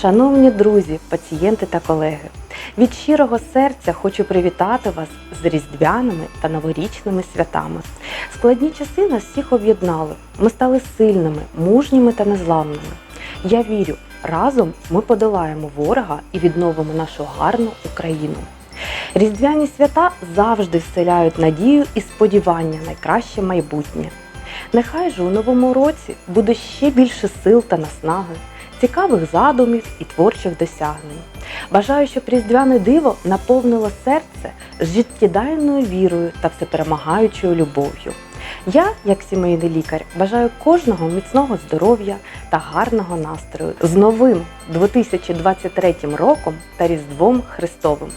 Шановні друзі, пацієнти та колеги, від щирого серця хочу привітати вас з різдвяними та новорічними святами. Складні часи нас всіх об'єднали. Ми стали сильними, мужніми та незламними. Я вірю, разом ми подолаємо ворога і відновимо нашу гарну Україну. Різдвяні свята завжди вселяють надію і сподівання на найкраще майбутнє. Нехай же у новому році буде ще більше сил та наснаги, цікавих задумів і творчих досягнень. Бажаю, щоб різдвяне диво наповнило серце життєдайною вірою та всеперемагаючою любов'ю. Я, як сімейний лікар, бажаю кожного міцного здоров'я та гарного настрою з новим 2023 роком та Різдвом Христовим.